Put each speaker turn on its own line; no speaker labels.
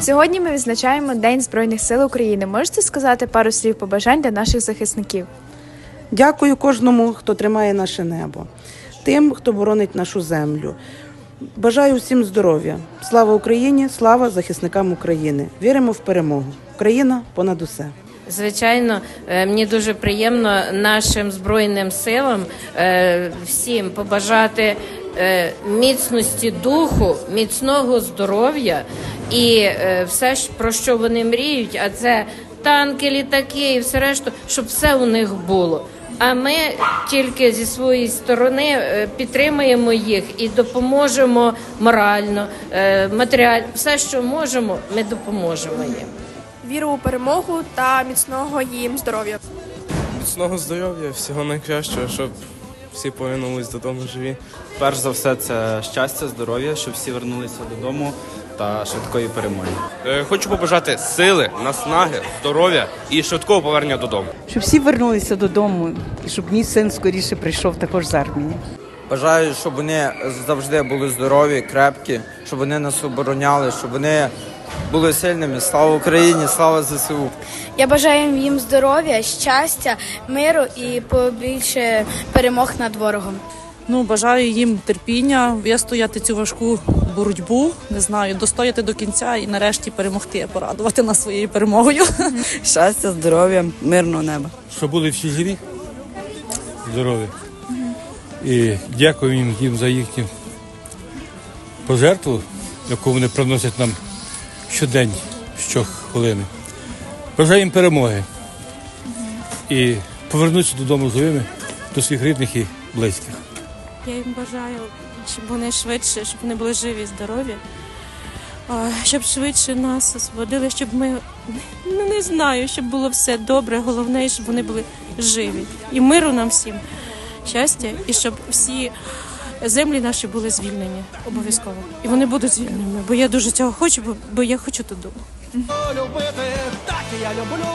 Сьогодні ми відзначаємо День Збройних сил України. Можете сказати пару слів побажань для наших захисників?
Дякую кожному, хто тримає наше небо, тим, хто боронить нашу землю. Бажаю всім здоров'я. Слава Україні! Слава захисникам України! Віримо в перемогу. Україна понад усе.
Звичайно, е, мені дуже приємно нашим збройним силам е, всім побажати е, міцності духу, міцного здоров'я і е, все, ж, про що вони мріють, а це танки, літаки і все решту, щоб все у них було. А ми тільки зі своєї сторони е, підтримуємо їх і допоможемо морально, е, матеріально, все, що можемо, ми допоможемо їм.
віру у перемогу та міцного їм здоров'я.
Міцного здоров'я, всього найкращого, щоб всі повернулись додому живі.
Перш за все, це щастя, здоров'я, щоб всі вернулися додому та швидкої перемоги.
Е, Хочу побажати сили, наснаги, здоров'я і швидкого повернення додому.
щоб всі вернулися додому, і щоб мій син скоріше прийшов також з армії.
Бажаю, щоб вони завжди були здорові, крепкі, щоб вони нас обороняли, щоб вони були сильними. Слава Україні, слава ЗСУ.
Я бажаю їм здоров'я, щастя, миру і побільше перемог над ворогом.
Ну, бажаю їм терпіння, вистояти цю важку боротьбу, не знаю, достояти до кінця і нарешті перемогти, порадувати нас своєю перемогою.
Щастя, здоров'я, мирного неба.
щоб були всі живі, здорові. І дякую їм, їм за їхню пожертву, яку вони приносять нам щодень, щохвилини. Бажаю їм перемоги і повернутися додому живими до своїх рідних і близьких.
Я їм бажаю, щоб вони швидше, щоб вони були живі і здорові, щоб швидше нас освободили, щоб ми ну, не знаю, щоб було все добре. Головне, щоб вони були живі. І миру нам всім, щастя, і щоб всі землі наші були звільнені обов'язково. І вони будуть звільнені, бо я дуже цього хочу, бо, бо я хочу додому.
Любити, так я люблю.